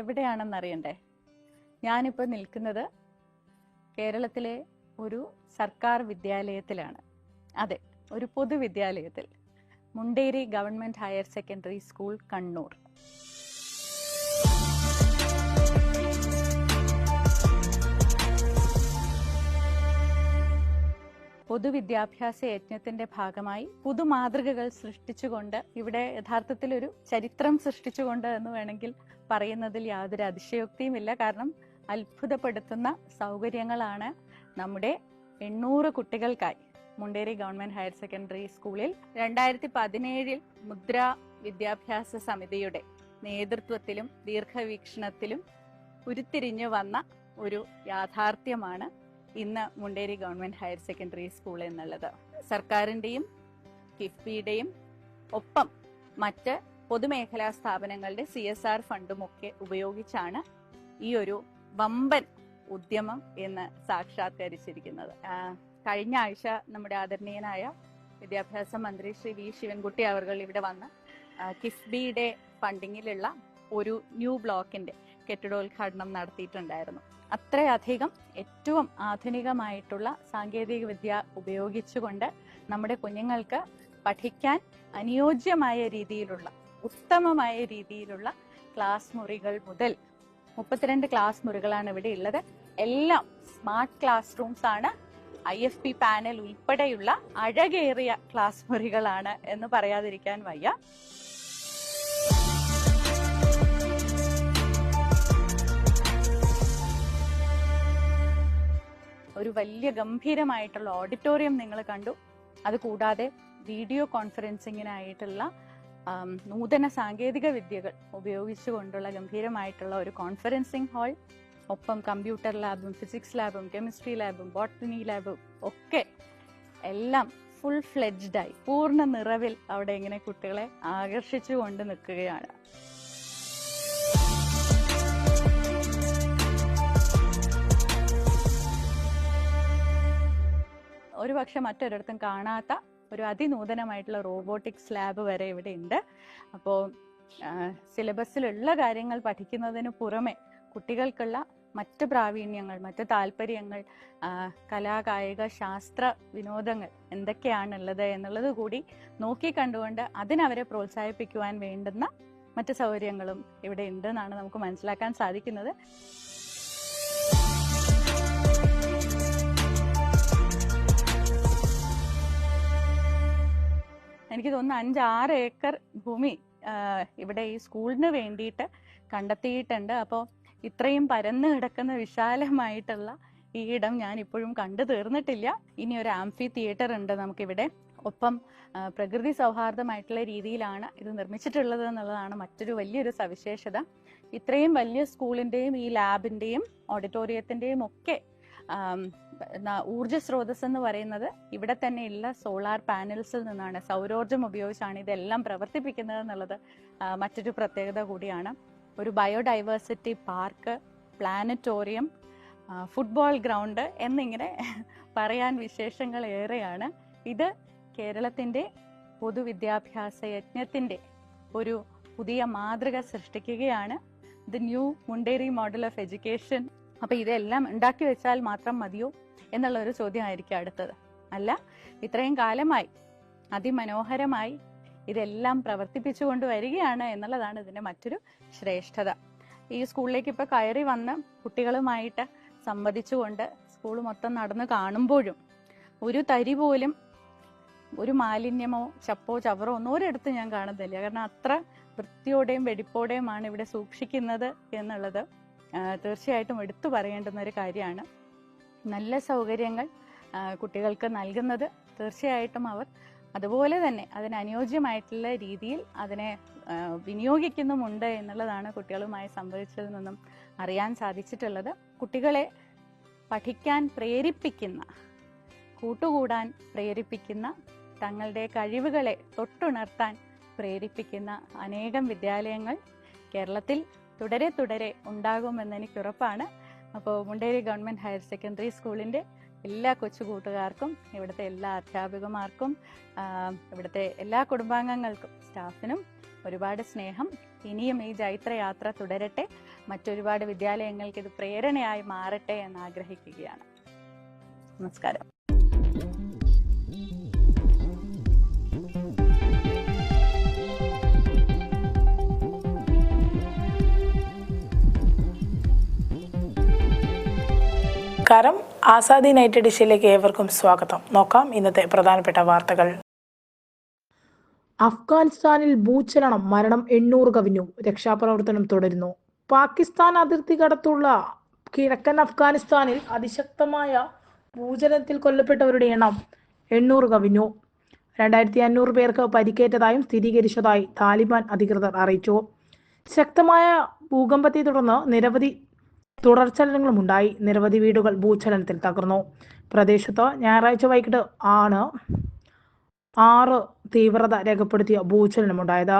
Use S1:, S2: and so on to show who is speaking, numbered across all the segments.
S1: എവിടെയാണെന്ന് അറിയണ്ടേ ഞാനിപ്പോൾ നിൽക്കുന്നത് കേരളത്തിലെ ഒരു സർക്കാർ വിദ്യാലയത്തിലാണ്. അതെ ഒരു പൊതുവിദ്യാലയത്തിൽ Munderi government higher secondary school Kannur. പൊതുവിദ്യാഭ്യാസ യജ്ഞത്തിന്റെ ഭാഗമായി പുതുമാതൃകകൾ സൃഷ്ടിച്ചുകൊണ്ട് ഇവിടെ യഥാർത്ഥത്തിൽ ഒരു ചരിത്രം സൃഷ്ടിച്ചുകൊണ്ട് എന്ന് വേണമെങ്കിൽ പറയുന്നതിൽ യാതൊരു അതിശയോക്തിയുമില്ല കാരണം അത്ഭുതപ്പെടുത്തുന്ന സൗകര്യങ്ങളാണ് നമ്മുടെ എണ്ണൂറ് കുട്ടികൾക്കായി മുണ്ടേരി ഗവൺമെന്റ് ഹയർ സെക്കൻഡറി സ്കൂളിൽ രണ്ടായിരത്തി പതിനേഴിൽ മുദ്ര വിദ്യാഭ്യാസ സമിതിയുടെ നേതൃത്വത്തിലും ദീർഘവീക്ഷണത്തിലും ഉരുത്തിരിഞ്ഞു വന്ന ഒരു യാഥാർത്ഥ്യമാണ് ഇന്ന് Munderi government higher secondary school എന്നുള്ളത്. സർക്കാരിന്റെയും കിഫ്ബിയുടെയും ഒപ്പം മറ്റ് പൊതുമേഖലാ സ്ഥാപനങ്ങളുടെ സി എസ് ആർ ഫണ്ടും ഒക്കെ ഉപയോഗിച്ചാണ് ഈ ഒരു വമ്പൻ ഉദ്യമം എന്ന് സാക്ഷാത്കരിച്ചിരിക്കുന്നത്. കഴിഞ്ഞ ആഴ്ച നമ്മുടെ ആദരണീയനായ വിദ്യാഭ്യാസ മന്ത്രി ശ്രീ വി ശിവൻകുട്ടി അവർ ഇവിടെ വന്ന് കിഫ്ബിയുടെ ഫണ്ടിങ്ങിലുള്ള ഒരു ന്യൂ ബ്ലോക്കിന്റെ കെട്ടിടോദ്ഘാടനം നടത്തിയിട്ടുണ്ടായിരുന്നു. അത്രയധികം ഏറ്റവും ആധുനികമായിട്ടുള്ള സാങ്കേതിക വിദ്യ ഉപയോഗിച്ചുകൊണ്ട് നമ്മുടെ കുഞ്ഞുങ്ങൾക്ക് പഠിക്കാൻ അനുയോജ്യമായ രീതിയിലുള്ള ഉത്തമമായ രീതിയിലുള്ള ക്ലാസ് മുറികൾ മുതൽ മുപ്പത്തിരണ്ട് ക്ലാസ് മുറികളാണ് ഇവിടെ ഉള്ളത്. എല്ലാം സ്മാർട്ട് ക്ലാസ് റൂംസ് ആണ്. ഐ എഫ് പി പാനൽ ഉൾപ്പെടെയുള്ള അഴകേറിയ ക്ലാസ് മുറികളാണ് എന്ന് പറയാതിരിക്കാൻ വയ്യ. ഒരു വലിയ ഗംഭീരമായിട്ടുള്ള ഓഡിറ്റോറിയം നിങ്ങൾ കണ്ടു. അത് കൂടാതെ വീഡിയോ കോൺഫറൻസിങ്ങിനായിട്ടുള്ള നൂതന സാങ്കേതിക വിദ്യകൾ ഉപയോഗിച്ചുകൊണ്ടുള്ള ഗംഭീരമായിട്ടുള്ള ഒരു കോൺഫറൻസിംഗ് ഹാൾ ഒപ്പം കമ്പ്യൂട്ടർ ലാബും ഫിസിക്സ് ലാബും കെമിസ്ട്രി ലാബും ബോട്ടണി ലാബും ഒക്കെ എല്ലാം ഫുൾ ഫ്ലെഡ്ജ്ഡായി പൂർണ നിറവിൽ അവിടെ ഇങ്ങനെ കുട്ടികളെ ആകർഷിച്ചുകൊണ്ട് നിൽക്കുകയാണ്. ഒരു പക്ഷെ മറ്റൊരിടത്തും കാണാത്ത ഒരു അതിനൂതനമായിട്ടുള്ള റോബോട്ടിക്സ് ലാബ് വരെ ഇവിടെ ഉണ്ട് അപ്പോൾ സിലബസിലുള്ള കാര്യങ്ങൾ പഠിക്കുന്നതിന് പുറമെ കുട്ടികൾക്കുള്ള മറ്റ് പ്രാവീണ്യങ്ങൾ മറ്റ് താല്പര്യങ്ങൾ കലാകായിക ശാസ്ത്ര വിനോദങ്ങൾ എന്തൊക്കെയാണുള്ളത് എന്നുള്ളത് കൂടി നോക്കി കണ്ടുകൊണ്ട് അതിനവരെ പ്രോത്സാഹിപ്പിക്കുവാൻ വേണ്ടുന്ന മറ്റ് സൗകര്യങ്ങളും ഇവിടെ ഉണ്ടെന്നാണ് നമുക്ക് മനസ്സിലാക്കാൻ സാധിക്കുന്നത്. എനിക്ക് തോന്നുന്നു അഞ്ച് ആറ് ഏക്കർ ഭൂമി ഇവിടെ ഈ സ്കൂളിന് വേണ്ടിയിട്ട് കണ്ടെത്തിയിട്ടുണ്ട്. അപ്പോൾ ഇത്രയും പരന്നു കിടക്കുന്ന വിശാലമായിട്ടുള്ള ഈ ഇടം ഞാൻ ഇപ്പോഴും കണ്ടു തീർന്നിട്ടില്ല. ഇനി ഒരു ആംഫി തിയേറ്റർ ഉണ്ട് നമുക്കിവിടെ. ഒപ്പം പ്രകൃതി സൗഹാർദ്ദമായിട്ടുള്ള രീതിയിലാണ് ഇത് നിർമ്മിച്ചിട്ടുള്ളത് എന്നുള്ളതാണ് മറ്റൊരു വലിയൊരു സവിശേഷത. ഇത്രയും വലിയ സ്കൂളിന്റെയും ഈ ലാബിന്റെയും ഓഡിറ്റോറിയത്തിന്റെയും ഒക്കെ ഊർജ സ്രോതസ് എന്ന് പറയുന്നത് ഇവിടെ തന്നെയുള്ള സോളാർ പാനൽസിൽ നിന്നാണ്. സൗരോർജം ഉപയോഗിച്ചാണ് ഇതെല്ലാം പ്രവർത്തിപ്പിക്കുന്നത് എന്നുള്ളത് മറ്റൊരു പ്രത്യേകത കൂടിയാണ്. ഒരു biodiversity park planetarium football ground എന്നിങ്ങനെ പറയാൻ വിശേഷങ്ങൾ ഏറെയാണ്. ഇത് കേരളത്തിന്റെ പൊതുവിദ്യാഭ്യാസ യജ്ഞത്തിന്റെ ഒരു പുതിയ മാതൃക സൃഷ്ടിക്കുകയാണ്. The new Munderi model of education. അപ്പോൾ ഇതെല്ലാം ഉണ്ടാക്കി വെച്ചാൽ മാത്രം മതിയോ? എന്നുള്ള ഒരു ചോദ്യമായിരിക്കും അടുത്തത്. അല്ല ഇത്രയും കാലമായി അതിമനോഹരമായി ഇതെല്ലാം പ്രവർത്തിപ്പിച്ചു കൊണ്ടുവരികയാണ് എന്നുള്ളതാണ് ഇതിന്റെ മറ്റൊരു ശ്രേഷ്ഠത. ഈ സ്കൂളിലേക്ക് ഇപ്പൊ കയറി വന്ന് കുട്ടികളുമായിട്ട് സംവദിച്ചുകൊണ്ട് സ്കൂൾ മൊത്തം നടന്ന് കാണുമ്പോഴും ഒരു തരി പോലും ഒരു മാലിന്യമോ ചപ്പോ ചവറോ ഒന്നും ഒരിടത്ത് ഞാൻ കാണുന്നില്ല. കാരണം അത്ര വൃത്തിയോടെയും വെടിപ്പോടെയുമാണ് ഇവിടെ സൂക്ഷിക്കുന്നത് എന്നുള്ളത് തീർച്ചയായിട്ടും എടുത്തു പറയേണ്ടുന്ന ഒരു കാര്യമാണ്. നല്ല സൗകര്യങ്ങൾ കുട്ടികൾക്ക് നൽകുന്നത് തീർച്ചയായിട്ടും അവർ അതുപോലെ തന്നെ അതിനനുയോജ്യമായിട്ടുള്ള രീതിയിൽ അതിനെ വിനിയോഗിക്കുന്നുമുണ്ട് എന്നുള്ളതാണ് കുട്ടികളുമായി സംഭവിച്ചതിൽ നിന്നും അറിയാൻ സാധിച്ചിട്ടുള്ളത്. കുട്ടികളെ പഠിക്കാൻ പ്രേരിപ്പിക്കുന്ന കൂട്ടുകൂടാൻ പ്രേരിപ്പിക്കുന്ന തങ്ങളുടെ കഴിവുകളെ തൊട്ടുണർത്താൻ പ്രേരിപ്പിക്കുന്ന അനേകം വിദ്യാലയങ്ങൾ കേരളത്തിൽ തുടരെ തുടരെ ഉണ്ടാകുമെന്ന് എനിക്ക് ഉറപ്പാണ് അപ്പോൾ മുണ്ടേരി ഗവൺമെന്റ് ഹയർ സെക്കൻഡറി സ്കൂളിന്റെ എല്ലാ കൊച്ചു കൂട്ടുകാർക്കും ഇവിടുത്തെ എല്ലാ അധ്യാപികമാർക്കും ഇവിടുത്തെ എല്ലാ കുടുംബാംഗങ്ങൾക്കും സ്റ്റാഫിനും ഒരുപാട് സ്നേഹം. ഇനിയും ഈ ജൈത്രയാത്ര തുടരട്ടെ. മറ്റൊരുപാട് വിദ്യാലയങ്ങൾക്ക് ഇത് പ്രേരണയായി മാറട്ടെ എന്ന് ആഗ്രഹിക്കുകയാണ്. നമസ്കാരം.
S2: നമസ്കാരം. ആസാദി നൈറ്റ് എഡിഷയിലേക്ക് ഏവർക്കും സ്വാഗതം. നോക്കാം ഇന്നത്തെ പ്രധാനപ്പെട്ട വാർത്തകൾ. അഫ്ഗാനിസ്ഥാനിൽ ഭൂചലനം മരണം എണ്ണൂറ് കവിഞ്ഞു. രക്ഷാപ്രവർത്തനം തുടരുന്നു. പാകിസ്ഥാൻ അതിർത്തി കടത്തുള്ള കിഴക്കൻ അഫ്ഗാനിസ്ഥാനിൽ അതിശക്തമായ ഭൂചലനത്തിൽ കൊല്ലപ്പെട്ടവരുടെ എണ്ണം എണ്ണൂറ് കവിഞ്ഞു. രണ്ടായിരത്തി അഞ്ഞൂറ് പേർക്ക് പരിക്കേറ്റതായും സ്ഥിരീകരിച്ചതായി താലിബാൻ അധികൃതർ അറിയിച്ചു. ശക്തമായ ഭൂകമ്പത്തെ തുടർന്ന് നിരവധി തുടർചലനങ്ങളും ഉണ്ടായി. നിരവധി വീടുകൾ ഭൂചലനത്തിൽ തകർന്നു. പ്രദേശത്ത് ഞായറാഴ്ച വൈകിട്ട് ആണ് ആറ് തീവ്രത രേഖപ്പെടുത്തിയ ഭൂചലനമുണ്ടായത്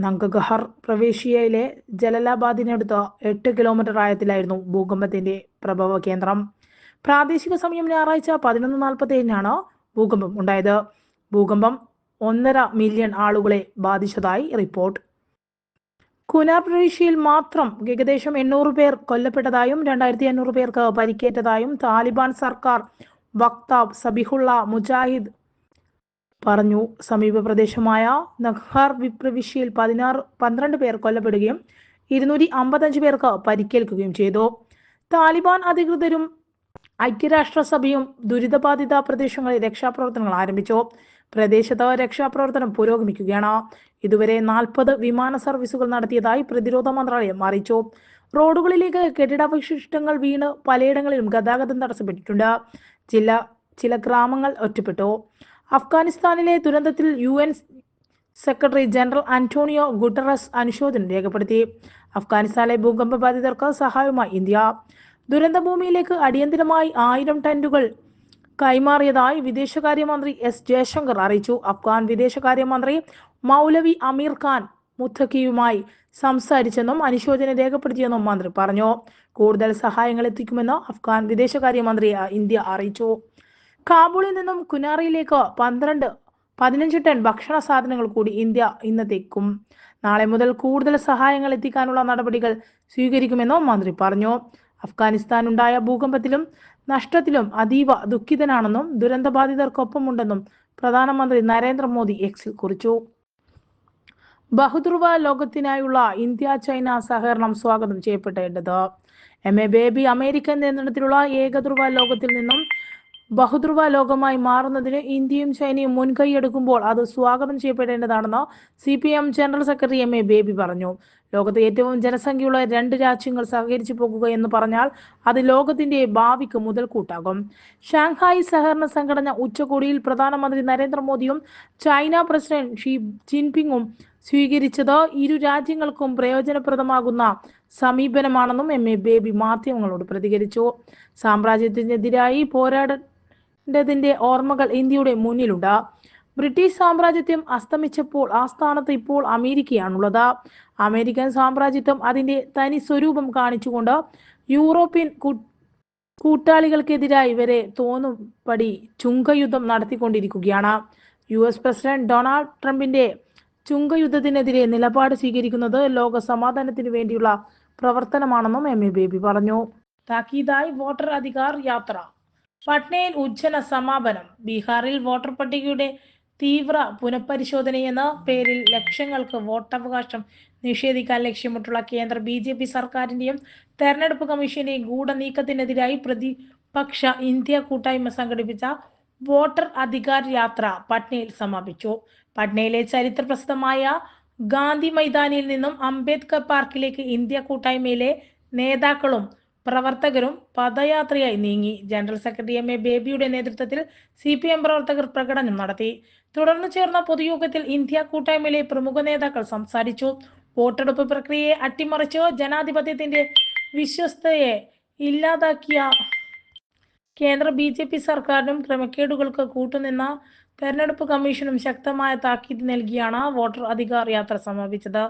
S2: നങ്കഗഹർ പ്രവേശിയയിലെ ജലലാബാദിനടുത്ത് എട്ട് കിലോമീറ്റർ ആയത്തിലായിരുന്നു ഭൂകമ്പത്തിന്റെ പ്രഭവ കേന്ദ്രം. പ്രാദേശിക സമയം ഞായറാഴ്ച പതിനൊന്ന് നാൽപ്പത്തി ഏഴിനാണ് ഭൂകമ്പം ഉണ്ടായത്. ഭൂകമ്പം ഒന്നര മില്യൺ ആളുകളെ ബാധിച്ചതായി റിപ്പോർട്ട്. കുനാർ പ്രവിശ്യയിൽ മാത്രം ഏകദേശം എണ്ണൂറ് പേർ കൊല്ലപ്പെട്ടതായും രണ്ടായിരത്തി അഞ്ഞൂറ് പേർക്ക് പരിക്കേറ്റതായും താലിബാൻ സർക്കാർ വക്താവ് സബിഹുള്ള മുജാഹിദ് പറഞ്ഞു. സമീപ പ്രദേശമായ നഖാർ വിപ്രവിശ്യയിൽ പതിനാറ് പന്ത്രണ്ട് പേർ കൊല്ലപ്പെടുകയും ഇരുന്നൂറ്റി അമ്പത്തഞ്ച് പേർക്ക് പരിക്കേൽക്കുകയും ചെയ്തു. താലിബാൻ അധികൃതരും ഐക്യരാഷ്ട്രസഭയും ദുരിതബാധിത പ്രദേശങ്ങളിൽ രക്ഷാപ്രവർത്തനങ്ങൾ ആരംഭിച്ചു. പ്രദേശത്ത് രക്ഷാപ്രവർത്തനം പുരോഗമിക്കുകയാണ്. ഇതുവരെ നാൽപ്പത് വിമാന സർവീസുകൾ നടത്തിയതായി പ്രതിരോധ മന്ത്രാലയം അറിയിച്ചു. റോഡുകളിലേക്ക് കെട്ടിടാവശിഷ്ടങ്ങൾ വീണ് പലയിടങ്ങളിലും ഗതാഗതം തടസ്സപ്പെട്ടിട്ടുണ്ട്. ചില ചില ഗ്രാമങ്ങൾ ഒറ്റപ്പെട്ടു. അഫ്ഗാനിസ്ഥാനിലെ ദുരന്തത്തിൽ U N secretary general Antonio Guterres അനുശോചനം രേഖപ്പെടുത്തി. അഫ്ഗാനിസ്ഥാനിലെ ഭൂകമ്പ ബാധിതർക്ക് സഹായവുമായി ഇന്ത്യ. ദുരന്തഭൂമിയിലേക്ക് അടിയന്തരമായി ആയിരം ടന്നുകൾ കൈമാറിയതായി വിദേശകാര്യമന്ത്രി എസ് ജയശങ്കർ അറിയിച്ചു. അഫ്ഗാൻ വിദേശകാര്യമന്ത്രി മൗലവി അമീർ ഖാൻ മുത്തക്കിയുമായി സംസാരിച്ചെന്നും അനുശോചനം രേഖപ്പെടുത്തിയെന്നും മന്ത്രി പറഞ്ഞു. കൂടുതൽ സഹായങ്ങൾ എത്തിക്കുമെന്ന് അഫ്ഗാൻ വിദേശകാര്യമന്ത്രി ഇന്ത്യ അറിയിച്ചു. കാബൂളിൽ നിന്നും കുനാറിയിലേക്ക് പന്ത്രണ്ട് പതിനഞ്ച് ടൺ ഭക്ഷണ സാധനങ്ങൾ കൂടി ഇന്ത്യ ഇന്നത്തേക്കും. നാളെ മുതൽ കൂടുതൽ സഹായങ്ങൾ എത്തിക്കാനുള്ള നടപടികൾ സ്വീകരിക്കുമെന്നും മന്ത്രി പറഞ്ഞു. അഫ്ഗാനിസ്ഥാൻ ഉണ്ടായ ഭൂകമ്പത്തിലും നഷ്ടത്തിലും അതീവ ദുഃഖിതനാണെന്നും ദുരന്തബാധിതർക്കൊപ്പമുണ്ടെന്നും പ്രധാനമന്ത്രി നരേന്ദ്രമോദി എക്സിൽ കുറിച്ചു. ബഹുധ്രുവ ലോകത്തിനായുള്ള ഇന്ത്യ ചൈന സഹകരണം സ്വാഗതം ചെയ്യപ്പെടേണ്ടത്. എം എ ബേബി അമേരിക്കൻ നിയന്ത്രണത്തിലുള്ള ഏകധ്രുവ ലോകത്തിൽ നിന്നും ബഹുധ്രുവ ലോകമായി മാറുന്നതിന് ഇന്ത്യയും ചൈനയും മുൻകൈയെടുക്കുമ്പോൾ അത് സ്വാഗതം ചെയ്യപ്പെടേണ്ടതാണെന്ന് C P M general secretary M A Baby പറഞ്ഞു. ലോകത്തെ ഏറ്റവും ജനസംഖ്യയുള്ള രണ്ട് രാജ്യങ്ങൾ സഹകരിച്ചു പോകുക എന്ന് പറഞ്ഞാൽ അത് ലോകത്തിന്റെ ഭാവിക്ക് മുതൽക്കൂട്ടാകും. ഷാങ്ഹായ് സഹകരണ സംഘടന ഉച്ചകോടിയിൽ പ്രധാനമന്ത്രി നരേന്ദ്രമോദിയും ചൈന പ്രസിഡന്റ് ഷി ജിൻപിങ്ങും സ്വീകരിച്ചത് ഇരു രാജ്യങ്ങൾക്കും പ്രയോജനപ്രദമാകുന്ന സമീപനമാണെന്നും എം എ ബേബി മാധ്യമങ്ങളോട് പ്രതികരിച്ചു. സാമ്രാജ്യത്തിനെതിരായി പോരാടേണ്ടതിന്റെ ഓർമ്മകൾ ഇന്ത്യയുടെ മുന്നിലുണ്ട്. ബ്രിട്ടീഷ് സാമ്രാജ്യത്വം അസ്തമിച്ചപ്പോൾ ആ സ്ഥാനത്ത് ഇപ്പോൾ അമേരിക്കയാണുള്ളത്. അമേരിക്കൻ സാമ്രാജ്യത്വം അതിന്റെ തനി സ്വരൂപം കാണിച്ചുകൊണ്ട് യൂറോപ്യൻ കൂട്ടാളികൾക്കെതിരായി വരെ തോന്നും പടി ചുങ്കയുദ്ധം നടത്തിക്കൊണ്ടിരിക്കുകയാണ്. യു എസ് പ്രസിഡന്റ് ഡൊണാൾഡ് ട്രംപിന്റെ ചുങ്കയുദ്ധത്തിനെതിരെ നിലപാട് സ്വീകരിക്കുന്നത് ലോക സമാധാനത്തിന് വേണ്ടിയുള്ള പ്രവർത്തനമാണെന്നും എം എ ബേബി പറഞ്ഞു. താക്കീതായി വോട്ടർ അധികാർ യാത്ര. പട്നയിൽ ഉജ്ജന സമാപനം. ബീഹാറിൽ വോട്ടർ പട്ടികയുടെ തീവ്ര പുനഃപരിശോധനയെന്ന പേരിൽ ലക്ഷങ്ങൾക്ക് വോട്ടവകാശം നിഷേധിക്കാൻ ലക്ഷ്യമിട്ടുള്ള കേന്ദ്ര ബി ജെ പി സർക്കാരിന്റെയും തെരഞ്ഞെടുപ്പ് കമ്മീഷന്റെയും ഗൂഢനീക്കത്തിനെതിരായി പ്രതിപക്ഷ ഇന്ത്യ കൂട്ടായ്മ സംഘടിപ്പിച്ച വോട്ടർ അധികാർ യാത്ര പട്നയിൽ സമാപിച്ചു. പട്നയിലെ ചരിത്ര പ്രസിദ്ധമായ ഗാന്ധി മൈതാനിയിൽ നിന്നും അംബേദ്കർ പാർക്കിലേക്ക് ഇന്ത്യ കൂട്ടായ്മയിലെ നേതാക്കളും പ്രവർത്തകരും പദയാത്രയായി നീങ്ങി. ജനറൽ സെക്രട്ടറി എം എ ബേബിയുടെ നേതൃത്വത്തിൽ സി പി എം പ്രവർത്തകർ പ്രകടനം നടത്തി. തുടർന്ന് ചേർന്ന പൊതുയോഗത്തിൽ ഇന്ത്യ കൂട്ടായ്മയിലെ പ്രമുഖ നേതാക്കൾ സംസാരിച്ചു. വോട്ടെടുപ്പ് പ്രക്രിയയെ അട്ടിമറിച്ച് ജനാധിപത്യത്തിന്റെ വിശ്വസ്തയെ ഇല്ലാതാക്കിയ കേന്ദ്ര ബി ജെ പി സർക്കാരിനും ക്രമക്കേടുകൾക്ക് കൂട്ടുനിന്ന തെരഞ്ഞെടുപ്പ് കമ്മീഷനും ശക്തമായ താക്കീത് നൽകിയാണ് വോട്ടർ അധികാർ യാത്ര സമാപിച്ചത്.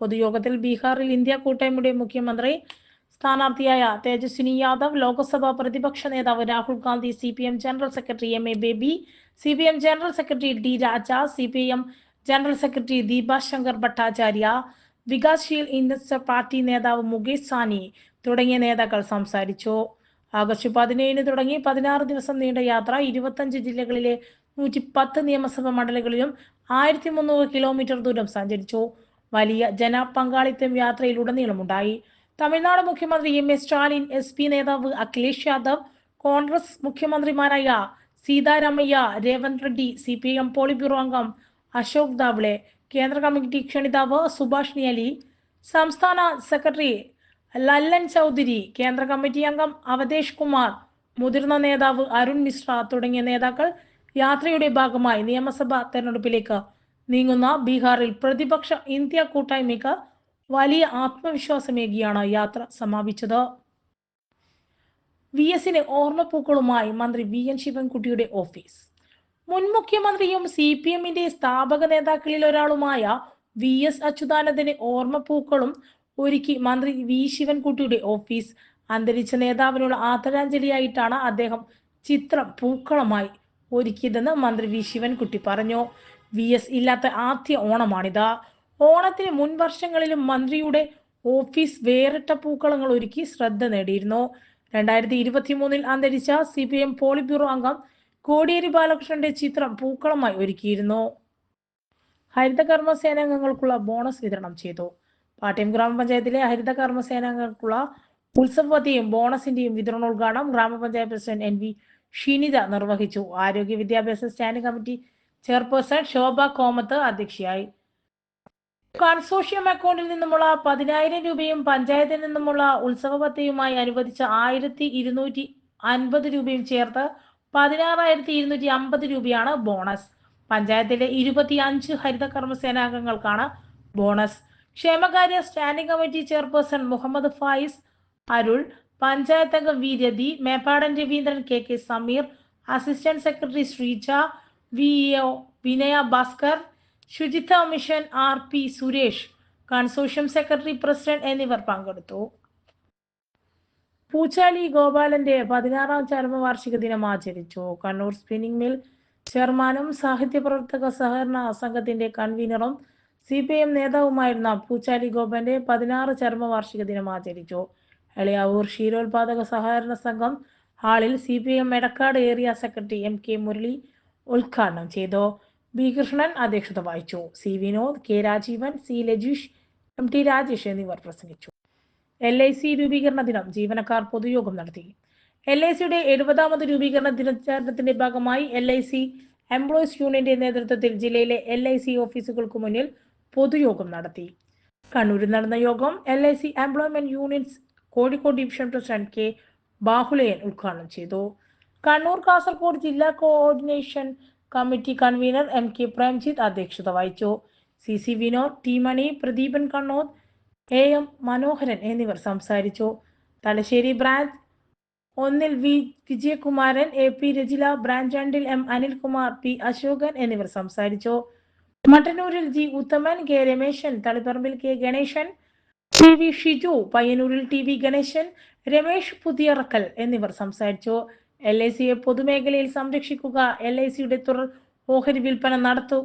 S2: പൊതുയോഗത്തിൽ ബീഹാറിൽ ഇന്ത്യ കൂട്ടായ്മയുടെ മുഖ്യമന്ത്രി സ്ഥാനാർത്ഥിയായ തേജസ്വിനി യാദവ് ലോക്സഭാ പ്രതിപക്ഷ നേതാവ് Rahul Gandhi C P M general secretary M A Baby C P M general secretary D Raja C P M general secretary Dipankar Bhattacharya Vikassheel Indus party നേതാവ് മുകേഷ് സാനി തുടങ്ങിയ നേതാക്കൾ സംസാരിച്ചു. ആഗസ്റ്റ് പതിനേഴിന് തുടങ്ങി പതിനാറ് ദിവസം നീണ്ട യാത്ര ഇരുപത്തഞ്ച് ജില്ലകളിലെ നൂറ്റി പത്ത് നിയമസഭാ മണ്ഡലങ്ങളിലും ആയിരത്തി മുന്നൂറ് കിലോമീറ്റർ ദൂരം സഞ്ചരിച്ചു. വലിയ ജനപങ്കാളിത്തം യാത്രയിലുടനീളമുണ്ടായി. തമിഴ്നാട് മുഖ്യമന്ത്രി M S Stalin S P നേതാവ് Akhilesh Yadav Congress മുഖ്യമന്ത്രിമാരായ Siddaramaiah Revanth Reddy C P M polit bureau അംഗം അശോക് ദാവ്ളെ കേന്ദ്ര കമ്മിറ്റി ക്ഷണിതാവ് സുഭാഷ് നിയലി സംസ്ഥാന സെക്രട്ടറി ലല്ലൻ ചൗധരി കേന്ദ്ര കമ്മിറ്റി അംഗം അവതേഷ് കുമാർ മുതിർന്ന നേതാവ് അരുൺ മിശ്ര തുടങ്ങിയ നേതാക്കൾ യാത്രയുടെ ഭാഗമായി നിയമസഭാ തെരഞ്ഞെടുപ്പിലേക്ക് നീങ്ങുന്ന ബീഹാറിൽ പ്രതിപക്ഷ ഇന്ത്യ കൂട്ടായ്മയ്ക്ക് വലിയ ആത്മവിശ്വാസമേകിയാണ് യാത്ര സമാപിച്ചത്. വി എസിന് ഓർമ്മപ്പൂക്കളുമായി മന്ത്രി വി എൻ ശിവൻകുട്ടിയുടെ ഓഫീസ്. മുൻ മുഖ്യമന്ത്രിയും സി പി എമ്മിന്റെ സ്ഥാപക നേതാക്കളിൽ ഒരാളുമായ വി എസ് അച്യുതാനന്ദന് ഓർമ്മപ്പൂക്കളും ഒരുക്കി മന്ത്രി വി ശിവൻകുട്ടിയുടെ ഓഫീസ്. അന്തരിച്ച നേതാവിനുള്ള ആദരാഞ്ജലിയായിട്ടാണ് അദ്ദേഹം ചിത്രം പൂക്കളമായി ഒരുക്കിയതെന്ന് മന്ത്രി വി ശിവൻകുട്ടി പറഞ്ഞു. വി എസ് ഇല്ലാത്ത ആദ്യ ഓണമാണിത്. ഓണത്തിന് മുൻ വർഷങ്ങളിലും മന്ത്രിയുടെ ഓഫീസ് വേറിട്ട പൂക്കളങ്ങൾ ഒരുക്കി ശ്രദ്ധ നേടിയിരുന്നു. രണ്ടായിരത്തി ഇരുപത്തി മൂന്നിൽ അന്തരിച്ച C P M polit bureau അംഗം കോടിയേരി ബാലകൃഷ്ണന്റെ ചിത്രം പൂക്കളമായി ഒരുക്കിയിരുന്നു. ഹരിതകർമ്മ സേനാംഗങ്ങൾക്കുള്ള ബോണസ് വിതരണം ചെയ്തു. പാട്യം ഗ്രാമപഞ്ചായത്തിലെ ഹരിതകർമ്മ സേനാംഗങ്ങൾക്കുള്ള ഉത്സവത്തെയും ബോണസിന്റെയും വിതരണോദ്ഘാടനം ഗ്രാമപഞ്ചായത്ത് പ്രസിഡന്റ് എൻ വി ഷിനിത നിർവഹിച്ചു. ആരോഗ്യ വിദ്യാഭ്യാസ standing committee chairperson Shobha Komath അധ്യക്ഷയായി. കൺസോഷ്യം അക്കൗണ്ടിൽ നിന്നുമുള്ള പതിനായിരം രൂപയും പഞ്ചായത്തിൽ നിന്നുമുള്ള ഉത്സവ ഭത്തയുമായി അനുവദിച്ച ആയിരത്തി ഇരുന്നൂറ്റി അൻപത് രൂപയും ചേർത്ത് പതിനാറായിരത്തി ഇരുന്നൂറ്റി അമ്പത് രൂപയാണ് ബോണസ്. പഞ്ചായത്തിലെ ഇരുപത്തി അഞ്ച് ഹരിത കർമ്മസേനാംഗങ്ങൾക്കാണ് ബോണസ്. ക്ഷേമകാര്യ standing committee chairperson Muhammad Faiz Arul panchayat അംഗം V Rathi Meppadan Raveendran K K Sameer assistant secretary Sreeja V O Vinaya Bhaskar ശുചിത്വ mission R P Suresh consortium secretary president എന്നിവർ പങ്കെടുത്തു. പൂച്ചാലി ഗോപാലന്റെ പതിനാറാം ചരമവാർഷിക ദിനം ആചരിച്ചു. കണ്ണൂർ സ്പിന്നിംഗ് മിൽ ചെയർമാനും സാഹിത്യ പ്രവർത്തക സഹകരണ സംഘത്തിന്റെ കൺവീനറും സി പി എം നേതാവുമായിരുന്ന പൂച്ചാലി ഗോപന്റെ പതിനാറ് ചരമവാർഷിക ദിനം ആചരിച്ചു. എളിയാവൂർ ക്ഷീരോത്പാദക സഹകരണ സംഘം ഹാളിൽ C P M Edakkad area secretary M K Murali ഉദ്ഘാടനം ചെയ്തു. ബി കൃഷ്ണൻ അധ്യക്ഷത വഹിച്ചു. C Vinod K Rajeevan C Lajeesh M T Rajesh എന്നിവർ പ്രസംഗിച്ചു. എൽ ഐ സി രൂപീകരണ ദിനം ജീവനക്കാർ പൊതുയോഗം നടത്തി. എൽ ഐ സിയുടെ എഴുപതാമത് രൂപീകരണ ദിനാചരണത്തിന്റെ ഭാഗമായി എൽ ഐ സി എംപ്ലോയീസ് യൂണിയന്റെ നേതൃത്വത്തിൽ ജില്ലയിലെ എൽ ഐ സി ഓഫീസുകൾക്ക് മുന്നിൽ പൊതുയോഗം നടത്തി. കണ്ണൂരിൽ നടന്ന യോഗം L I C employment unions Kozhikode division president K Bahulayan ഉദ്ഘാടനം ചെയ്തു. കണ്ണൂർ കാസർഗോഡ് ജില്ലാ coordination committee convener M K Premjith അധ്യക്ഷത വഹിച്ചു. C C Vinod T Mani Pradeepan Kannoth A M Manoharan എന്നിവർ സംസാരിച്ചു. തലശ്ശേരി ബ്രാഞ്ച് ഒന്നിൽ V Vijayakumaran A P Rajila branch രണ്ടിൽ M Anilkumar P Ashokan എന്നിവർ സംസാരിച്ചു. മട്ടന്നൂരിൽ G Uthaman K Rameshan തളിപ്പറമ്പിൽ K Ganesan T V Shiju പയ്യന്നൂരിൽ ടി വി ഗണേശൻ രമേശ് പുതിയറക്കൽ എന്നിവർ സംസാരിച്ചു. എൽ ഐ സിയെ പൊതുമേഖലയിൽ സംരക്ഷിക്കുക. എൽ ഐ സിയുടെ തുടർ ഓഹരി വിൽപ്പന നടത്തു.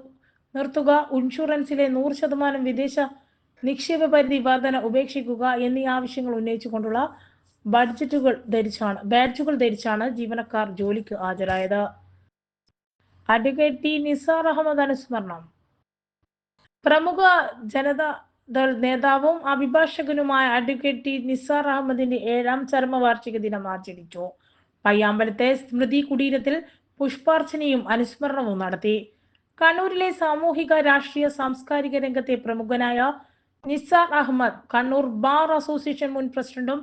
S2: നിർത്തുക. ഇൻഷുറൻസിലെ നൂറ് ശതമാനം വിദേശ നിക്ഷേപ പരിധി വർധന ഉപേക്ഷിക്കുക എന്നീ ആവശ്യങ്ങൾ ഉന്നയിച്ചുകൊണ്ടുള്ള ബഡ്ജറ്റുകൾ ധരിച്ചാണ് ബാഡ്ജുകൾ ധരിച്ചാണ് ജീവനക്കാർ ജോലിക്ക് ഹാജരായത്. അഡ്വക്കേറ്റ് ടി നിസാർ അഹമ്മദ് അനുസ്മരണം. പ്രമുഖ ജനതാദൾ നേതാവും അഭിഭാഷകനുമായ അഡ്വക്കേറ്റ് ടി നിസാർ അഹമ്മദിന്റെ ഏഴാം ചരമവാർഷിക ദിനം ആചരിച്ചു. പയ്യാമ്പലത്തെ സ്മൃതി കുടീരത്തിൽ പുഷ്പാർച്ചനയും അനുസ്മരണവും നടത്തി. കണ്ണൂരിലെ സാമൂഹിക രാഷ്ട്രീയ സാംസ്കാരിക രംഗത്തെ പ്രമുഖനായ നിസാർ അഹമ്മദ് കണ്ണൂർ ബാർ അസോസിയേഷൻ മുൻ പ്രസിഡന്റും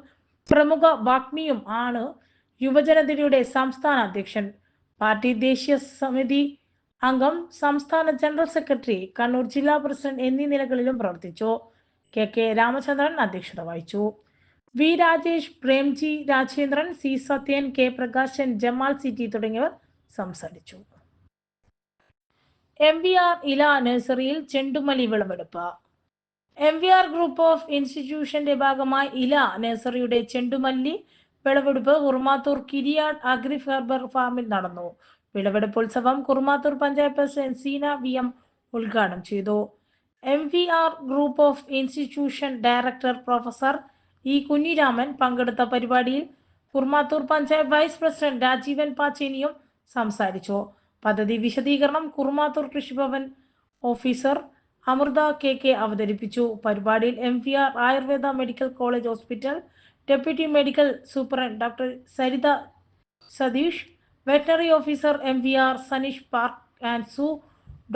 S2: പ്രമുഖ വാഗ്മിയും ആണ് യുവജനതയുടെ സംസ്ഥാന അധ്യക്ഷൻ. പാർട്ടി ദേശീയ സമിതി അംഗം സംസ്ഥാന ജനറൽ സെക്രട്ടറി കണ്ണൂർ ജില്ലാ പ്രസിഡന്റ് എന്നീ നിലകളിലും പ്രവർത്തിച്ചു. കെ കെ രാമചന്ദ്രൻ അധ്യക്ഷത വഹിച്ചു. V Rajesh Premji Rajendran C Sathyan K Prakashan Jamal city തുടങ്ങിയവർ സംസാരിച്ചു. എം വി ആർ ഇല നഴ്സറിയിൽ ചെണ്ടുമല്ലി വിളവെടുപ്പ്. M V R group of ഇൻസ്റ്റിറ്റ്യൂഷന്റെ ഭാഗമായി ഇല നഴ്സറിയുടെ ചെണ്ടുമല്ലി വിളവെടുപ്പ് കുറുമാത്തൂർ കിരിയാട് അഗ്രി ഫാർബർ ഫാമിൽ നടന്നു. വിളവെടുപ്പ് ഉത്സവം Kurumathur panchayat president Seena V M ഉദ്ഘാടനം ചെയ്തു. M V R group of institution director professor E Kunhiraman പങ്കെടുത്ത പരിപാടിയിൽ കുർമാത്തൂർ പഞ്ചായത്ത് വൈസ് പ്രസിഡന്റ് രാജീവൻ പാച്ചേനിയും സംസാരിച്ചു. പദ്ധതി വിശദീകരണം Kurumathur Krishi Bhavan officer Amritha K K അവതരിപ്പിച്ചു. പരിപാടിയിൽ M V R Ayurveda medical college hospital deputy medical superintendent doctor Saritha Satheesh veterinary officer M V R Saneesh park and zoo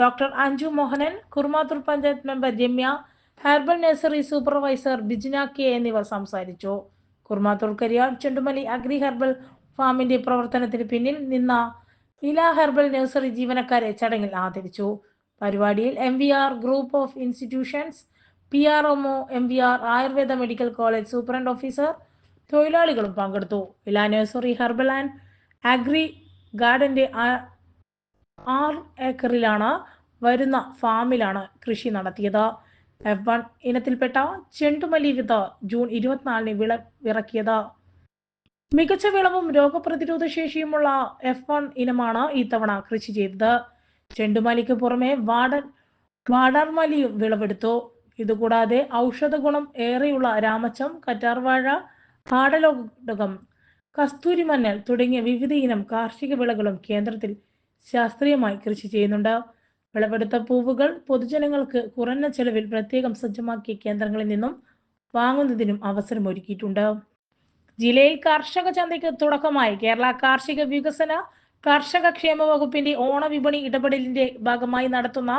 S2: doctor Anju Mohanan Kurumathur panchayat member Ramya herbal nursery supervisor Bijina K എന്നിവർ സംസാരിച്ചു. Kurumathur കരിയാർ ചെണ്ടുമലി agri herbal ഫാമിന്റെ പ്രവർത്തനത്തിന് പിന്നിൽ നിന്ന ഇല herbal nursery ജീവനക്കാരെ ചടങ്ങിൽ ആദരിച്ചു. പരിപാടിയിൽ M V R group of institutions P R M O M V R Ayurveda medical college superintendent officer തൊഴിലാളികളും പങ്കെടുത്തു. Ila nursery herbal and agri ഗാർഡന്റെ ആറ് ഏക്കറിലാണ് വരുന്ന ഫാമിലാണ് കൃഷി നടത്തിയത്. എഫ് വൺ ഇനത്തിൽപ്പെട്ട ചെണ്ടുമല്ലി വിത്ത് ജൂൺ ഇരുപത്തിനാലിന് വിള ഇറക്കിയത് മികച്ച വിളവും രോഗപ്രതിരോധ ശേഷിയുമുള്ള എഫ് വൺ ഇനമാണ് ഇത്തവണ കൃഷി ചെയ്തത്. ചെണ്ടുമല്ലിക്ക് പുറമെ വാടൻ വാടാർമല്ലിയും വിളവെടുത്തു. ഇതുകൂടാതെ ഔഷധ ഗുണം ഏറെയുള്ള രാമച്ചം കറ്റാർവാഴ പാടലോടകം കസ്തൂരി മഞ്ഞൾ തുടങ്ങിയ വിവിധ ഇനം കാർഷിക വിളകളും കേന്ദ്രത്തിൽ ശാസ്ത്രീയമായി കൃഷി ചെയ്യുന്നുണ്ട്. വിളവെടുത്ത പൂവുകൾ പൊതുജനങ്ങൾക്ക് കുറഞ്ഞ ചെലവിൽ പ്രത്യേകം സജ്ജമാക്കിയ കേന്ദ്രങ്ങളിൽ നിന്നും വാങ്ങുന്നതിനും അവസരമൊരുക്കിയിട്ടുണ്ട് ജില്ലയിൽ കർഷക ചന്തയ്ക്ക് തുടക്കമായി കേരള കാർഷിക വികസന കർഷക ക്ഷേമ വകുപ്പിന്റെ ഓണവിപണി ഇടപെടലിന്റെ ഭാഗമായി നടത്തുന്ന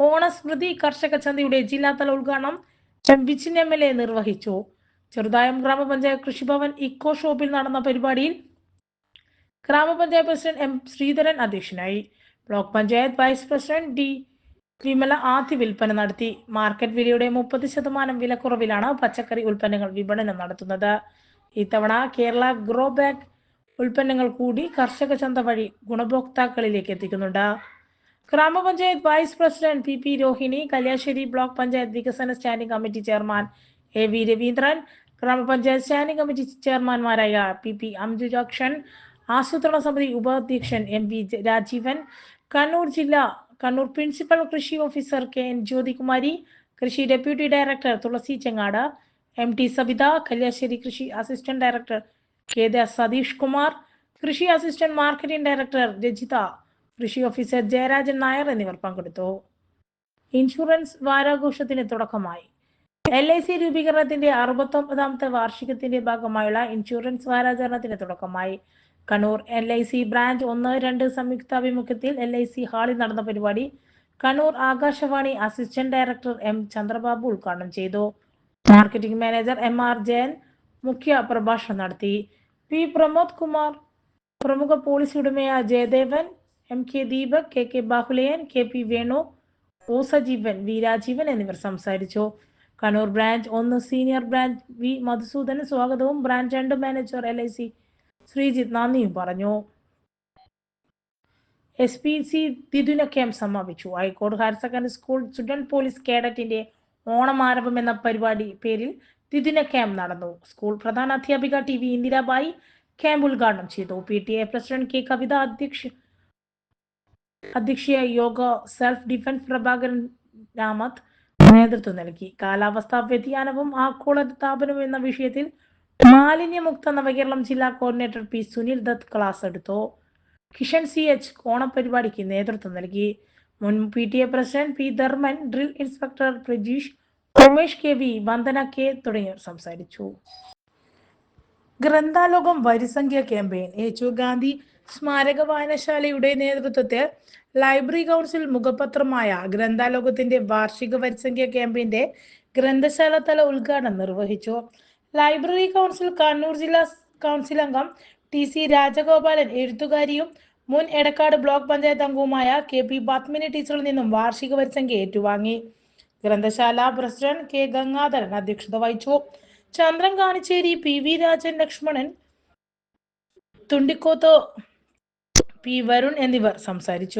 S2: ഓണസ്മൃതി കർഷക ചന്തയുടെ ജില്ലാതല ഉദ്ഘാടനം ചെമ്പിച്ചിൻ എം എൽ എ നിർവഹിച്ചു. ചെറുതായം ഗ്രാമപഞ്ചായത്ത് കൃഷിഭവൻ ഇക്കോ ഷോപ്പിൽ നടന്ന പരിപാടിയിൽ ഗ്രാമപഞ്ചായത്ത് പ്രസിഡന്റ് എം ശ്രീധരൻ അധ്യക്ഷനായി. Block panchayat vice president D Vimala ആദ്യ വിൽപ്പന നടത്തി. മാർക്കറ്റ് വിലയുടെ മുപ്പത് ശതമാനം വിലക്കുറവിലാണ് പച്ചക്കറി ഉൽപ്പന്നങ്ങൾ വിപണനം നടത്തുന്നത്. ഇത്തവണ കേരള ഗ്രോ ബാഗ് ഉൽപ്പന്നങ്ങൾ കൂടി കർഷക ചന്ത വഴി ഗുണഭോക്താക്കളിലേക്ക് എത്തിക്കുന്നുണ്ട്. ഗ്രാമപഞ്ചായത്ത് vice president P P Rohini Kalliasseri block panchayat വികസന standing committee chairman A V Raveendran ഗ്രാമപഞ്ചായത്ത് സ്റ്റാൻഡിംഗ് കമ്മിറ്റി ചെയർമാൻമാരായ പി പി അംജുജാക്ഷൻ ആസൂത്രണ സമിതി ഉപാധ്യക്ഷൻ എം വി രാജീവൻ കണ്ണൂർ ജില്ല കണ്ണൂർ പ്രിൻസിപ്പൽ കൃഷി ഓഫീസർ കെ എൻ ജ്യോതികുമാരി കൃഷി deputy director Thulasi Chengad M T Sabitha Kalliasseri കൃഷി അസിസ്റ്റന്റ് ഡയറക്ടർ കെ ദ സതീഷ് കുമാർ കൃഷി അസിസ്റ്റന്റ് മാർക്കറ്റിംഗ് ഡയറക്ടർ രജിത കൃഷി ഓഫീസർ ജയരാജൻ നായർ എന്നിവർ പങ്കെടുത്തു. ഇൻഷുറൻസ് വാരാഘോഷത്തിന് തുടക്കമായി. എൽ ഐ സി രൂപീകരണത്തിന്റെ അറുപത്തൊമ്പതാമത്തെ വാർഷികത്തിന്റെ ഭാഗമായുള്ള ഇൻഷുറൻസ് വാരാചരണത്തിന് തുടക്കമായി. Kannur L I C branch ഒന്ന് രണ്ട് സംയുക്താഭിമുഖ്യത്തിൽ എൽ ഐ സി ഹാളിൽ നടന്ന പരിപാടി Kannur Akashvani assistant director M Chandrababu ഉദ്ഘാടനം ചെയ്തു. Marketing manager M R Jayan മുഖ്യ പ്രഭാഷണം നടത്തി. പി പ്രമോദ് കുമാർ പ്രമുഖ പോളിസി ഉടമയായ Jayadevan M K Deepak K K Bahulayan K P Venu O Sajeevan V Rajeevan എന്നിവർ സംസാരിച്ചു. കണ്ണൂർ ബ്രാഞ്ച് ഒന്ന് സീനിയർ ബ്രാഞ്ച് വി മധുസൂദന് സ്വാഗതവും ബ്രാഞ്ച് രണ്ട് manager L I C Sreejith നന്ദിയും പറഞ്ഞു. എസ് പി സി ദിദിന ക്യാമ്പ് സമാപിച്ചു. ഹൈക്കോട് higher secondary school student police കേഡറ്റിന്റെ Onam ആരംഭം എന്ന പരിപാടി പേരിൽ ദിദിന ക്യാമ്പ് നടന്നു. സ്കൂൾ പ്രധാന അധ്യാപിക ടി വി ഇന്ദിരാബായി ക്യാമ്പ് ഉദ്ഘാടനം ചെയ്തു. P T A president K Kavitha അധ്യക്ഷ അധ്യക്ഷയായ യോഗ സെൽഫ് ഡിഫൻസ് പ്രഭാകരൻ രാമത്ത് നേതൃത്വം നൽകി. കാലാവസ്ഥാ വ്യതിയാനവും ആഗോള താപനവും എന്ന വിഷയത്തിൽ മാലിന്യമുക്ത നവകേരളം ജില്ലാ coordinator P Sunil Dutt class എടുത്തു. കിഷൻ സി എച്ച് ഓണപരിപാടിക്ക് നേതൃത്വം നൽകി. മുൻ P T A president P Dharman drill inspector Prajeesh Umesh K V Vandana K തുടങ്ങിയവർ സംസാരിച്ചു. ഗ്രന്ഥാലോകം വരിസംഖ്യ ക്യാമ്പയിൻ. യേശു ഗാന്ധി സ്മാരക വായനശാലയുടെ നേതൃത്വത്തിൽ ലൈബ്രറി കൗൺസിൽ മുഖപത്രമായ ഗ്രന്ഥാലോകത്തിന്റെ വാർഷിക വരിസംഖ്യ ക്യാമ്പയിന്റെ ഗ്രന്ഥശാല തല ഉദ്ഘാടനം നിർവഹിച്ചു. ലൈബ്രറി കൗൺസിൽ കണ്ണൂർ ജില്ലാ കൗൺസിൽ അംഗം ടി സി രാജഗോപാലൻ എഴുത്തുകാരിയും മുൻ എടക്കാട് ബ്ലോക്ക് പഞ്ചായത്ത് അംഗവുമായ കെ പി പത്മിനി ടീച്ചറിൽ നിന്നും വാർഷിക വരിസംഖ്യ ഏറ്റുവാങ്ങി. ഗ്രന്ഥശാല പ്രസിഡന്റ് കെ ഗംഗാധരൻ അധ്യക്ഷത വഹിച്ചു. Chandran Kanicheri P V Rajan Lakshmanan Thundikkoth P Varun എന്നിവർ സംസാരിച്ചു.